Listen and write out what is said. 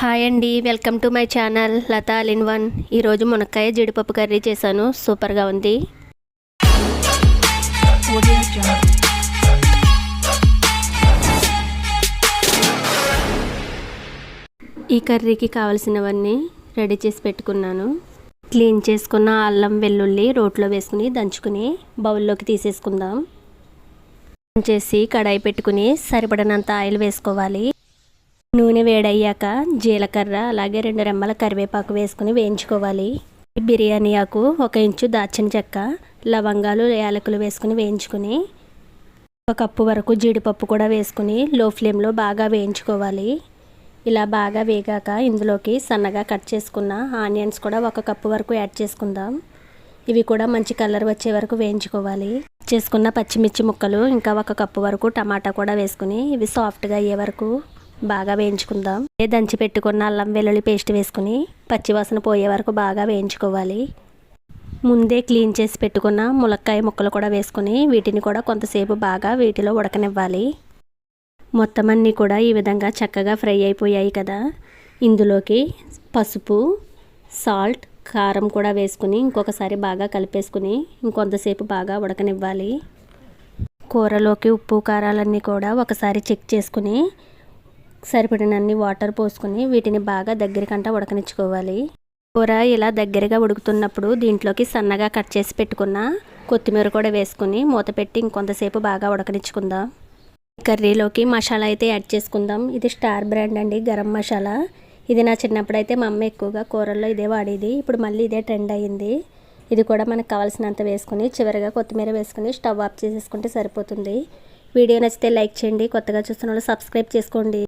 Hi అండి welcome to my channel Latha all in one. ఈరోజు మునక్కాయ జీడిపప్పు కర్రీ చేశాను. సూపర్గా ఉంది. ఈ కర్రీకి కావలసినవన్నీ రెడీ చేసి పెట్టుకున్నాను. క్లీన్ చేసుకున్న అల్లం వెల్లుల్లి రోట్లో వేసుకుని దంచుకుని బౌల్లోకి తీసేసుకుందాం. చేసి కడాయి పెట్టుకుని సరిపడినంత ఆయిల్ వేసుకోవాలి. నూనె వేడయ్యాక జీలకర్ర అలాగే రెండు రెమ్మల కరివేపాకు వేసుకుని వేయించుకోవాలి. బిర్యానీ ఆకు ఒక ఇంచు దాచిన చెక్క లవంగాలు యాలకులు వేసుకుని వేయించుకుని ఒక కప్పు వరకు జీడిపప్పు కూడా వేసుకుని లో ఫ్లేమ్లో బాగా వేయించుకోవాలి. ఇలా బాగా వేగాక ఇందులోకి సన్నగా కట్ చేసుకున్న ఆనియన్స్ కూడా ఒక కప్పు వరకు యాడ్ చేసుకుందాం. ఇవి కూడా మంచి కలర్ వచ్చే వరకు వేయించుకోవాలి. చేసుకున్న పచ్చిమిర్చి ముక్కలు ఇంకా ఒక కప్పు వరకు టమాటా కూడా వేసుకుని ఇవి సాఫ్ట్గా అయ్యే వరకు బాగా వేయించుకుందాం. అదే దంచి పెట్టుకున్న అల్లం వెల్లుల్లి పేస్ట్ వేసుకుని పచ్చివాసన పోయే వరకు బాగా వేయించుకోవాలి. ముందే క్లీన్ చేసి పెట్టుకున్న ములక్కాయ ముక్కలు కూడా వేసుకుని వీటిని కూడా కొంతసేపు బాగా వీటిలో ఉడకనివ్వాలి. మొత్తం అన్నీ కూడా ఈ విధంగా చక్కగా ఫ్రై అయిపోయాయి కదా. ఇందులోకి పసుపు సాల్ట్ కారం కూడా వేసుకుని ఇంకొకసారి బాగా కలిపేసుకుని ఇంకొంతసేపు బాగా ఉడకనివ్వాలి. కూరలోకి ఉప్పు కారాలన్నీ కూడా ఒకసారి చెక్ చేసుకుని సరిపడినన్ని వాటర్ పోసుకుని వీటిని బాగా దగ్గరికంట ఉడకనిచ్చుకోవాలి. కూర ఇలా దగ్గరగా ఉడుకుతున్నప్పుడు దీంట్లోకి సన్నగా కట్ చేసి పెట్టుకున్న కొత్తిమీర కూడా వేసుకుని మూత పెట్టి ఇంకొంతసేపు బాగా ఉడకనిచ్చుకుందాం. కర్రీలోకి మసాలా అయితే యాడ్ చేసుకుందాం. ఇది స్టార్ బ్రాండ్ అండి గరం మసాలా. ఇది నా చిన్నప్పుడు అయితే మా అమ్మ ఎక్కువగా కూరల్లో ఇదే వాడేది. ఇప్పుడు మళ్ళీ ఇదే ట్రెండ్ అయ్యింది ఇది కూడా మనకు కావాల్సినంత వేసుకుని చివరిగా కొత్తిమీర వేసుకుని స్టవ్ ఆఫ్ చేసేసుకుంటే సరిపోతుంది. వీడియో నచ్చితే లైక్ చేయండి కొత్తగా చూస్తున్న వాళ్ళు సబ్స్క్రైబ్ చేసుకోండి.